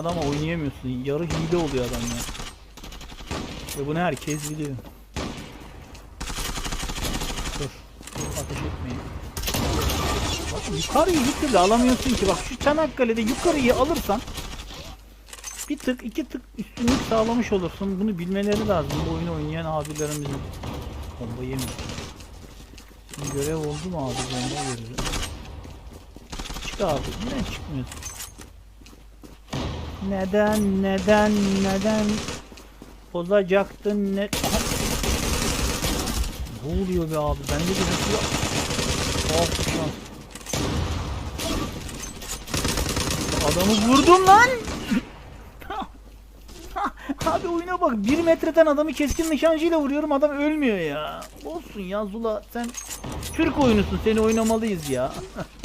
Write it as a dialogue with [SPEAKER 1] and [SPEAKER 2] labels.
[SPEAKER 1] adama oynayamıyorsun. Yarı hile oluyor adam ya. Ve bunu herkes biliyor. Dur. Ateş etmeyin. Bak yukarıyı bir türlü alamıyorsun ki. Bak şu Çanakkale'de yukarıyı alırsan bir tık iki tık üstünlük sağlamış olursun. Bunu bilmeleri lazım bu oyunu oynayan abilerimizin. Bomba. Şimdi görev oldu mu abi bomba görürüz. Çık abi. Neden çıkmıyorsun? Neden neden neden bozacaktın ne? Ne oluyor be abi? Bende de bir yok. Of lan. Adamı vurdum lan. Abi oyuna bak 1 metreden adamı keskin nişancıyla vuruyorum adam ölmüyor ya. Olsun ya Zula sen Türk oyunusun seni oynamalıyız ya.